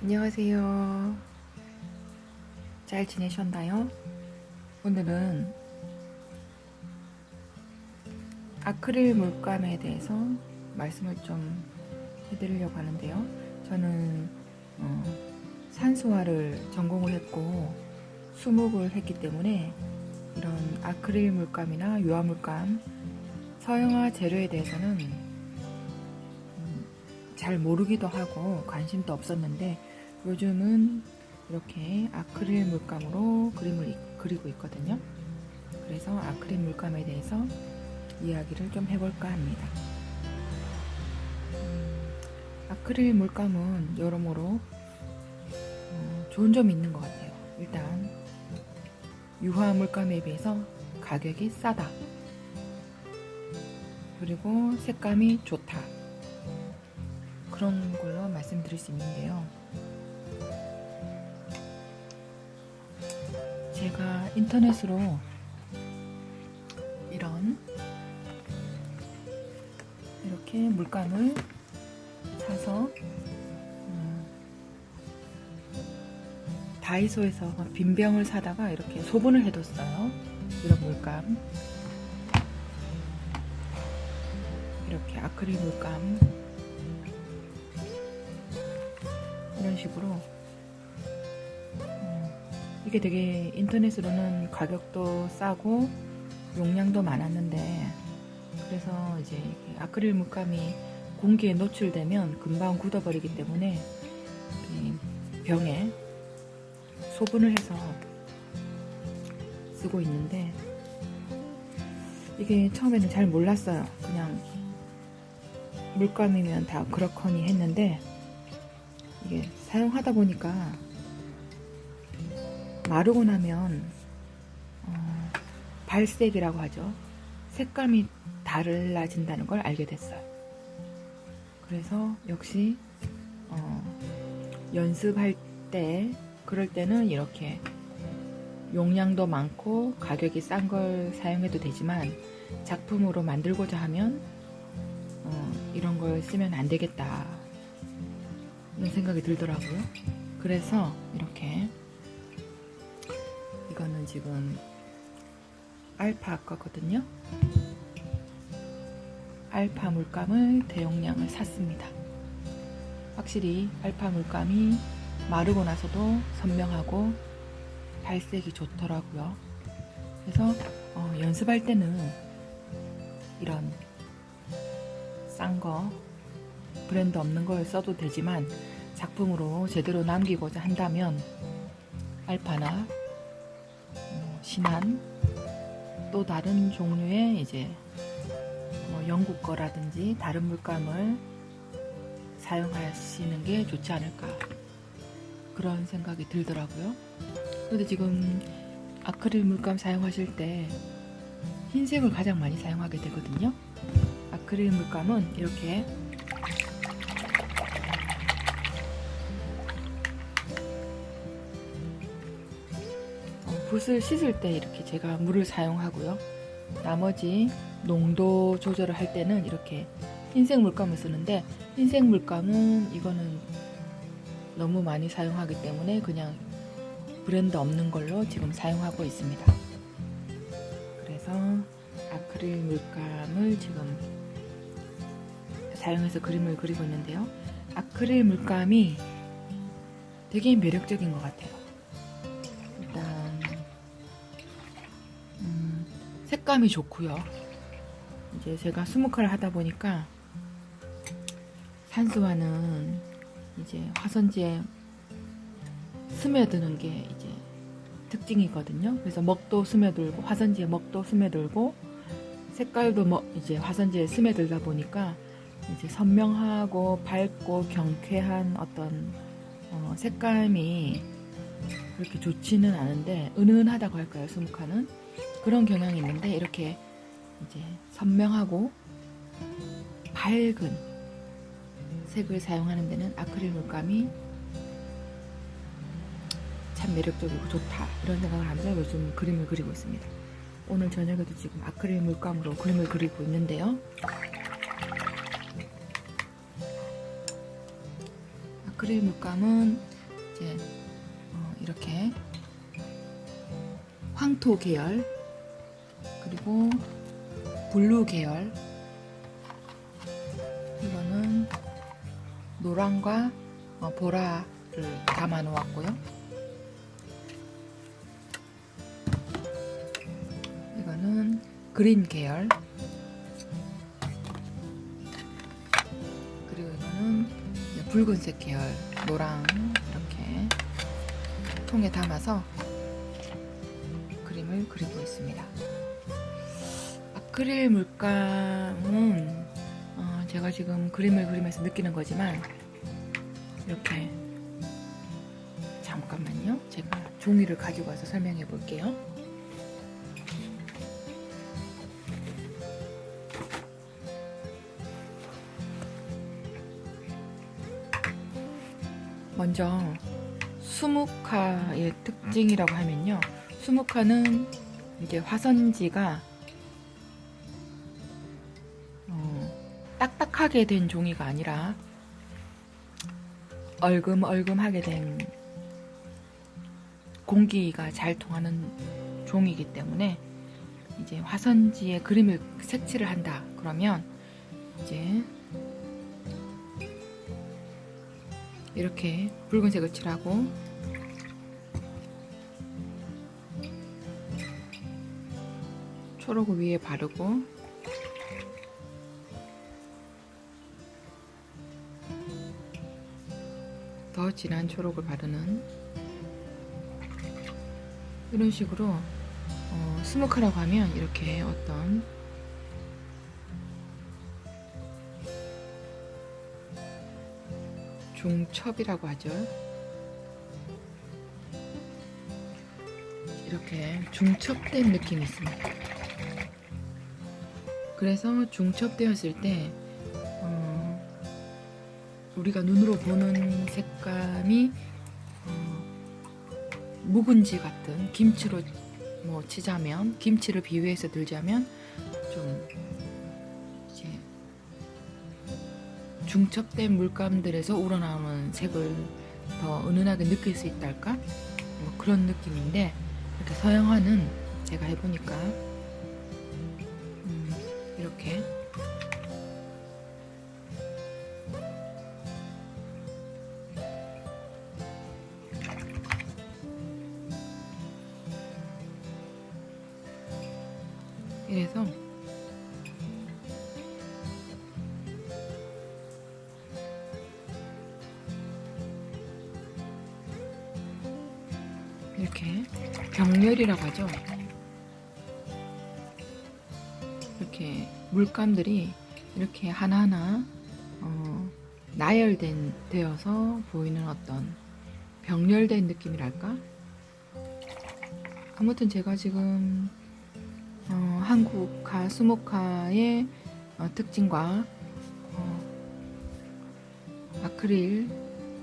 안녕하세요. 잘 지내셨나요? 오늘은 아크릴 물감에 대해서 말씀을 좀 해드리려고 하는데요. 저는 어, 산수화를 전공을 했고 수목을 했기 때문에 이런 아크릴 물감이나 유화 물감, 서양화 재료에 대해서는 음, 잘 모르기도 하고 관심도 없었는데 요즘은 이렇게 아크릴 물감으로 그림을 이- 그리고 있거든요. 그래서 아크릴 물감에 대해서 이야기를 좀 해볼까 합니다. 음, 아크릴 물감은 여러모로 어, 좋은 점이 있는 것 같아요. 일단 유화 물감에 비해서 가격이 싸다. 그리고 색감이 좋다. 그런 걸로 말씀드릴 수 있는데요. 제가 인터넷으로 이런 이렇게 물감을 사서 음, 다이소에서 빈 병을 사다가 이렇게 소분을 해뒀어요. 이런 물감 이렇게 아크릴 물감 이런 식으로 음, 이게 되게 인터넷으로는 가격도 싸고 용량도 많았는데 그래서 이제 아크릴 물감이 공기에 노출되면 금방 굳어버리기 때문에 이 병에 소분을 해서 쓰고 있는데 이게 처음에는 잘 몰랐어요. 그냥 물감이면 다 그렇거니 했는데 이게 사용하다 보니까 마르고 나면 어, 발색이라고 하죠. 색감이 달라진다는 걸 알게 됐어요. 그래서 역시 어, 연습할 때 그럴 때는 이렇게 용량도 많고 가격이 싼 걸 사용해도 되지만 작품으로 만들고자 하면 어, 이런 걸 쓰면 안 되겠다 이런 생각이 들더라고요. 그래서 이렇게 이거는 지금 알파 거거든요. 알파 물감을 대용량을 샀습니다. 확실히 알파 물감이 마르고 나서도 선명하고 발색이 좋더라고요. 그래서 어, 연습할 때는 이런 싼 거, 브랜드 없는 걸 써도 되지만 작품으로 제대로 남기고자 한다면 알파나 뭐 신한 또 다른 종류의 이제 뭐 영국 거라든지 다른 물감을 사용하시는 게 좋지 않을까 그런 생각이 들더라고요. 근데 지금 아크릴 물감 사용하실 때 흰색을 가장 많이 사용하게 되거든요. 아크릴 물감은 이렇게 어, 붓을 씻을 때 이렇게 제가 물을 사용하고요. 나머지 농도 조절을 할 때는 이렇게 흰색 물감을 쓰는데 흰색 물감은 이거는 너무 많이 사용하기 때문에 그냥 브랜드 없는 걸로 지금 사용하고 있습니다. 그래서 아크릴 물감을 지금 사용해서 그림을 그리고 있는데요. 아크릴 물감이 되게 매력적인 것 같아요. 색감이 좋고요. 이제 제가 수묵화를 하다 보니까 산수화는 이제 화선지에 스며드는 게 이제 특징이거든요. 그래서 먹도 스며들고 화선지에 먹도 스며들고 색깔도 뭐 이제 화선지에 스며들다 보니까 이제 선명하고 밝고 경쾌한 어떤 어, 색감이 그렇게 좋지는 않은데 은은하다고 할까요 수묵화는 그런 경향이 있는데 이렇게 이제 선명하고 밝은 색을 사용하는 데는 아크릴 물감이 참 매력적이고 좋다 이런 생각을 하면서 요즘 그림을 그리고 있습니다. 오늘 저녁에도 지금 아크릴 물감으로 그림을 그리고 있는데요. 아크릴 물감은 이제 어, 이렇게 황토 계열 그리고 블루 계열 이거는 노랑과 어, 보라를 담아 놓았고요. 이거는 그린 계열 그리고 이거는 붉은색 계열 노랑 이렇게 통에 담아서 그림을 그리고 있습니다. 아크릴 물감은 어, 제가 지금 그림을 그리면서 느끼는 거지만 이렇게 잠깐만요. 제가 종이를 가지고 와서 설명해 볼게요. 먼저 수묵화의 특징이라고 하면요. 수묵화는 이제 화선지가 어, 딱딱하게 된 종이가 아니라 얼금얼금하게 된 공기가 잘 통하는 종이기 때문에 이제 화선지에 그림을 색칠을 한다 그러면 이제 이렇게 붉은색을 칠하고 초록을 위에 바르고 더 진한 초록을 바르는 이런 식으로 어, 스모크라고 하면 이렇게 어떤 중첩이라고 하죠. 이렇게 중첩된 느낌이 있습니다. 그래서 중첩되었을 때 어, 우리가 눈으로 보는 색감이 어, 묵은지 같은 김치로 뭐 치자면 김치를 비유해서 들자면 좀 이제 중첩된 물감들에서 우러나오는 색을 더 은은하게 느낄 수 있달까? 뭐 그런 느낌인데 이렇게 서양화는 제가 해보니까 음, 이렇게 이렇게 병렬이라고 하죠. 이렇게 물감들이 이렇게 하나하나 어, 나열된 되어서 보이는 어떤 병렬된 느낌이랄까? 아무튼 제가 지금 어, 한국화 수목화의 어, 특징과 어, 아크릴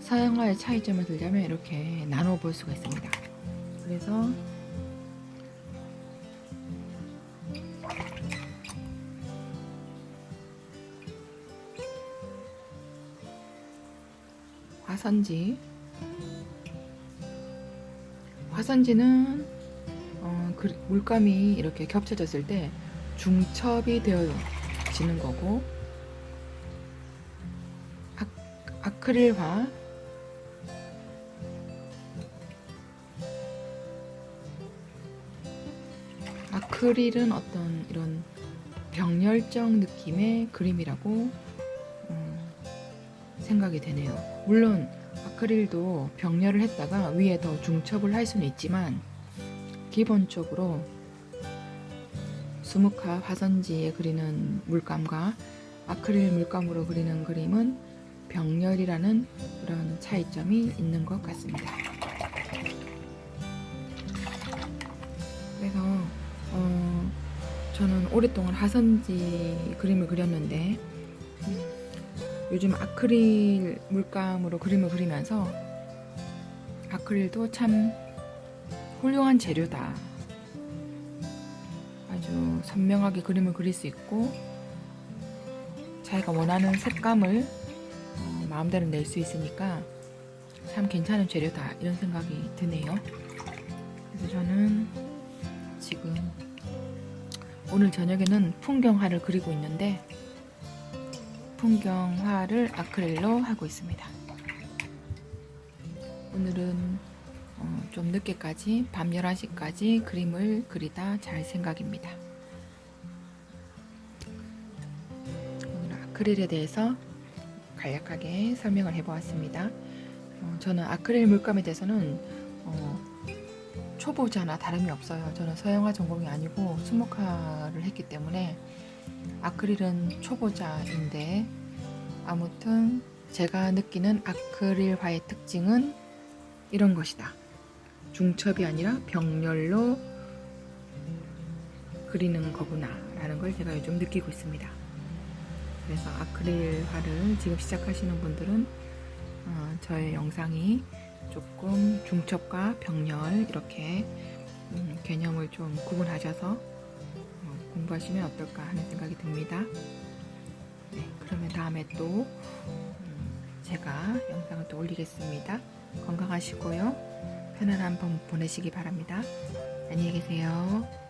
서양화의 차이점을 들자면 이렇게 나눠 볼 수가 있습니다. 그래서 화선지. 화선지는 어, 그 물감이 이렇게 겹쳐졌을 때 중첩이 되어지는 거고. 아, 아크릴화 아크릴은 어떤 이런 병렬적 느낌의 그림이라고 음, 생각이 되네요. 물론 아크릴도 병렬을 했다가 위에 더 중첩을 할 수는 있지만 기본적으로 수묵화 화선지에 그리는 물감과 아크릴 물감으로 그리는 그림은 병렬이라는 그런 차이점이 있는 것 같습니다. 그래서 어, 저는 오랫동안 화선지 그림을 그렸는데 음, 요즘 아크릴 물감으로 그림을 그리면서 아크릴도 참 훌륭한 재료다. 아주 선명하게 그림을 그릴 수 있고 자기가 원하는 색감을 어, 마음대로 낼 수 있으니까 참 괜찮은 재료다 이런 생각이 드네요. 그래서 저는 오늘 저녁에는 풍경화를 그리고 있는데 풍경화를 아크릴로 하고 있습니다. 오늘은 어, 좀 늦게까지 밤 11시까지 그림을 그리다 잘 생각입니다. 오늘 아크릴에 대해서 간략하게 설명을 해보았습니다. 어, 저는 아크릴 물감에 대해서는 어, 초보자나 다름이 없어요. 저는 서양화 전공이 아니고 수목화를 했기 때문에 아크릴은 초보자인데 아무튼 제가 느끼는 아크릴화의 특징은 이런 것이다. 중첩이 아니라 병렬로 그리는 거구나 라는 걸 제가 요즘 느끼고 있습니다. 그래서 아크릴화를 지금 시작하시는 분들은 어, 저의 영상이 조금 중첩과 병렬 이렇게 음, 개념을 좀 구분하셔서 어, 공부하시면 어떨까 하는 생각이 듭니다. 네, 그러면 다음에 또 음, 제가 영상을 또 올리겠습니다. 건강하시고요. 편안한 밤 보내시기 바랍니다. 안녕히 계세요.